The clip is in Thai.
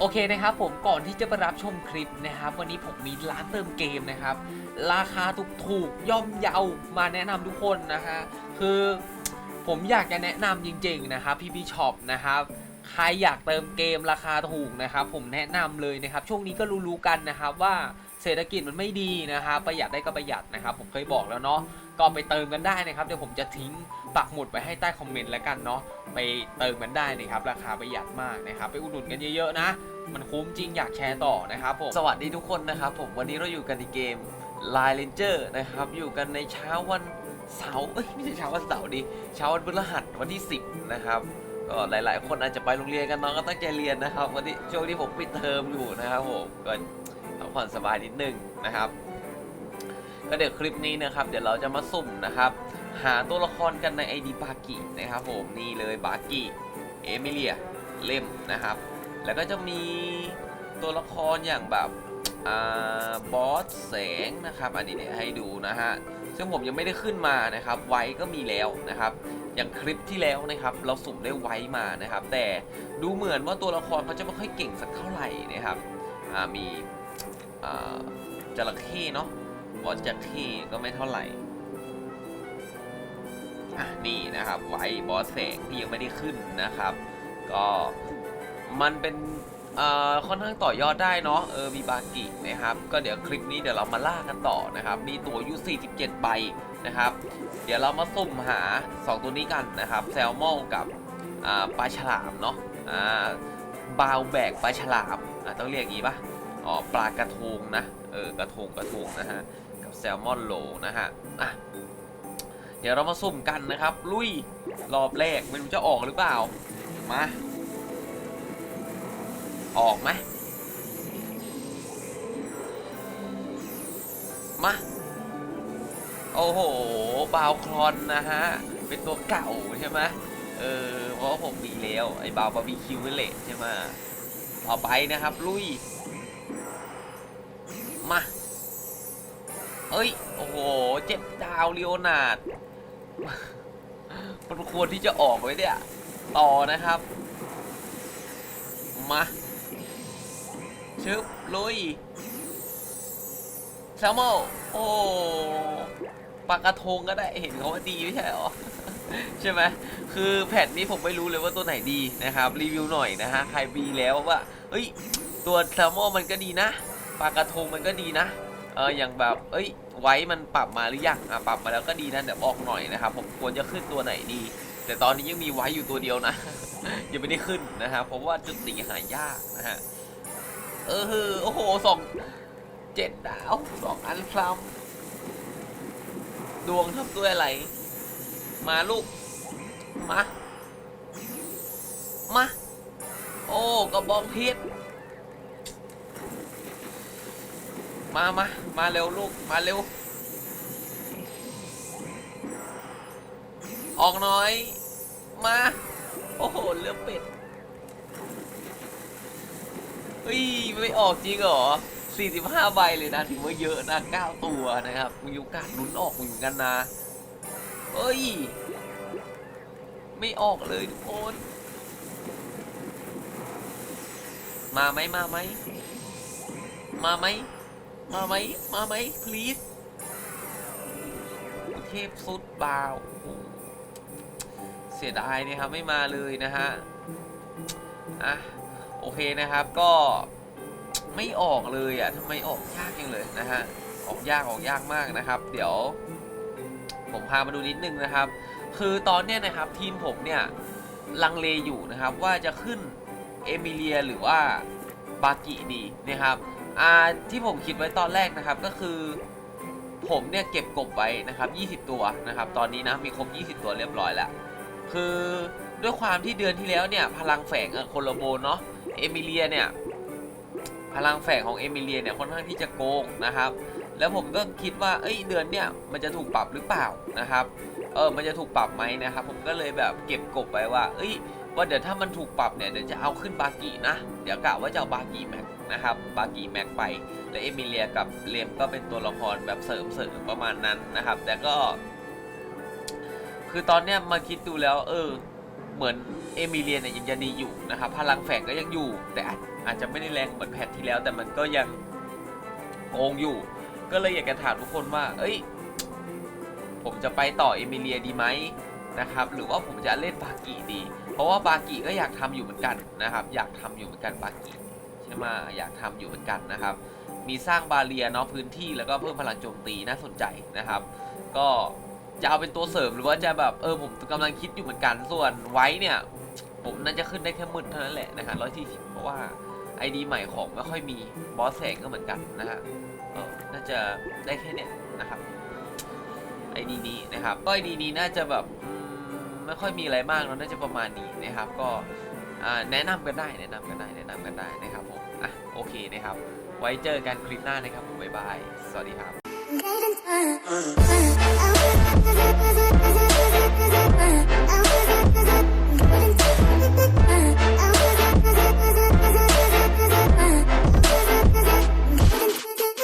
โอเคนะครับผมก่อนที่จะไปรับชมคลิปนะครับ วันนี้ผมมีร้านเติมเกมนะครับ ราคาถูกๆย่อมเยามาแนะนำทุกคนนะฮะคือผมอยากจะแนะนำจริง ๆ นะครับพี่พี่ช็อปนะครับใครอยากเติมเกมราคาถูกนะครับ ผมแนะนำเลยนะครับ ช่วงนี้ก็รู้ๆกันนะครับว่าเศรษฐกิจมันไม่ดีนะครับประหยัดได้ก็ประหยัดนะครับ ผมเคยบอกแล้วเนาะ ก็ไปเติมกันได้นะครับ เดี๋ยวผมจะทิ้งปักหมุดไว้ให้ใต้คอมเมนต์แล้วกันเนาะไปเติมกันได้นะครับ ราคาประหยัดมากนะครับ ไปอุดหนุนกันเยอะๆนะ มันคุ้มจริงอยากแชร์ต่อนะครับผมสวัสดีทุกคนนะครับ ผมวันนี้เราอยู่กันในเกม Line Ranger นะครับ อยู่กันในเช้าวันเสาร์เอ้ยไม่ใช่เช้าวันเสาร์ดิเช้าวันพฤหัสวันที่ 10 นะครับก็หลาย ๆ คนอาจจะไปโรงเรียนกันเน้องก็ตั้งใจเรียนนะครับ วันนี้ช่วงที่ผมปิดเทอมอยู่นะครับผมก็พักผ่อนสบายนิดนึงนะครับ ก็เดี๋ยวคลิปนี้นะครับเดี๋ยวเราจะมาสุ่มนะครับ หาตัวละครกันใน ID บากินะครับผมนี่เลยบากิเอมิเลียเล่มนะครับ แล้วก็จะมีตัวละครอย่างแบบอบอสแสงนะครับ อันนี้เนี่ยให้ดูนะฮะ ซึ่งผมยังไม่ได้ขึ้นมานะครับ ไว้ก็มีแล้วนะครับ อย่างคลิปที่แล้วนะครับ เราสุ่มได้ไว้มานะครับ แต่ดูเหมือนว่าตัวละครเขาจะไม่ค่อยเก่งสักเท่าไหร่นะครับมีจระเข้เนาะ บอสจระเข้ก็ไม่เท่าไหร่ อะนี่นะครับ ไว้บอสแสงที่ยังไม่ได้ขึ้นนะครับ ก็มันเป็นเอ่อค่อนข้างต่อยอดได้เนาะเออมีบากินะครับ ก็เดี๋ยวคลิปนี้เดี๋ยวเรามาล่ากันต่อนะครับ มีตัวอยู47ใบนะครับ เดี๋ยวเรามาสุ่มหา 2 ตัวนี้กันนะครับ แซลมอนกับปลาฉลามเนาะอ่าบาวแบกปลาฉลามอะต้องเรียกอย่างงี้ปะอ๋อปลากระทงนะ เออกระทงกระทงนะฮะ แซลมอนโลนะฮะอะเดี๋ยวเรามาสุ่มกันนะครับ ลุยรอบแรกไม่รู้จะออกหรือเปล่า มา ออกไหมมา โอ้โห บาวคลอนนะฮะ เป็นตัวเก่าใช่ไหมเออ เพราะผมมีแล้ว ไอ้บาวบาร์บีคิวนั่นแหละใช่ไหมต่อไปนะครับ ลุย มา เอ้ย โอ้โห เจ็บดาวเลโอนาดมันควรที่จะออกไว้เนี่ย ต่อนะครับ มา ชึบ ลุยแซมอนโอ้ปากกระทงก็ได้เห็นเขาว่าดีไม่ใช่หรอ ใช่ไหมคือแผ่นนี้ผมไม่รู้เลยว่าตัวไหนดีนะครับ รีวิวหน่อยนะฮะ ใครมีแล้วว่าเอ้ย ตัวแซมอนมันก็ดีนะปลากระทงมันก็ดีนะ เอออย่างแบบเอ้ยไว้มันปรับมาหรือยังอะปรับมาแล้วก็ดีนะเดี๋ยวบอกหน่อยนะครับผมควรจะขึ้นตัวไหนดี แต่ตอนนี้ยังมีไว้อยู่ตัวเดียวนะ ยังไม่ได้ขึ้นนะฮะเพราะว่าจุดสีหายากนะฮะเออฮือโอ้โหสองเจ็ดดาวสองอันพลัมดวงทำด้วยอะไร มาลูก มา มา โอ้กระบองเพชร มามามาเร็วลูก มาเร็ว ออกหน่อย มา โอ้โห เรือเป็ด เฮ้ย ไม่ออกจริงเหรอ 45 ใบเลยนะ ถือว่าเยอะนะ 9 ตัวนะครับ มีโอกาสลุ้นออกเหมือนกันนะ เฮ้ย ไม่ออกเลยทุกคน มาไหมมาไหมมาไหม มาไหมมาไหม please เทพสุดบาวโอ้โหเสียดายนะครับไม่มาเลยนะฮะอะโอเคนะครับก็ไม่ออกเลยอะทำไมออกยากจังเลยนะฮะออกยากออกยากมากนะครับ เดี๋ยว ผมพามาดูนิดนึงนะครับ คือตอนเนี้ยนะครับทีมผมเนี่ยลังเลอยู่นะครับว่าจะขึ้นเอมิเลียหรือว่าบากิดีนะครับ อ่าที่ผมคิดไว้ตอนแรกนะครับก็คือ ผมเนี่ยเก็บกบไว้นะครับ 20 ตัวนะครับ ตอนนี้นะมีครบ 20 ตัวเรียบร้อยแล้ว คือด้วยความที่เดือนที่แล้วเนี่ยพลังแฝงอะโคโลโบเนาะเอมิเลียเนี่ยพลังแฝงของเอมิเลียเนี่ยค่อนข้างที่จะโกงนะครับ แล้วผมก็คิดว่าเอ้ยเดือนเนี่ยมันจะถูกปรับหรือเปล่านะครับ เออมันจะถูกปรับไหมนะครับ ผมก็เลยแบบเก็บกบไว้ว่า เอ้ย ว่าเดี๋ยวถ้ามันถูกปรับเนี่ยเดี๋ยวจะเอาขึ้นบากีนะ เดี๋ยวกะว่าจะเอาบากีแม็กนะครับบากีแม็กไป และเอมิเลียกับเลมก็เป็นตัวละครแบบเสริมเสริมประมาณนั้นนะครับ แต่ก็ คือตอนเนี้ยมาคิดดูแล้ว เออ เหมือนเอมิเลียเนี่ยยังจะดีอยู่นะครับพลังแฝงก็ยังอยู่ แต่อาจจะไม่ได้แรงเหมือนแพทที่แล้ว แต่มันก็ยังโกงอยู่ ก็เลยอยากจะถามทุกคนว่า เอ้ย ผมจะไปต่อเอมิเลียดีไหมนะครับ หรือว่าผมจะเล่นบากิดี เพราะว่าบากิก็อยากทำอยู่เหมือนกันนะครับ อยากทำอยู่เหมือนกันบากิใช่ไหมอยากทำอยู่เหมือนกันนะครับ มีสร้างบาเรียเนาะพื้นที่แล้วก็เพิ่มพลังโจมตีน่าสนใจนะครับ ก็จะเอาเป็นตัวเสริมหรือว่าจะแบบเออผมกำลังคิดอยู่เหมือนกันส่วนไว้เนี่ย ผมน่าจะขึ้นได้แค่มื่นเท่านั้นแหละนะฮะร้อยที่สิบเพราะว่าไอดีใหม่ของไม่ค่อยมีบอสแสงก็เหมือนกันนะฮะก็น่าจะได้แค่เนี้ยนะครับไอดีนี้นะครับก็ไอดีนี้น่าจะแบบอืม ไม่ค่อยมีอะไรมากเนาะน่าจะประมาณนี้นะครับ ก็แนะนำกันได้แนะนำกันได้แนะนำกันได้นะครับผมอะโอเคนะครับ ไว้เจอกันคลิปหน้านะครับผมบ๊ายบาย สวัสดีครับ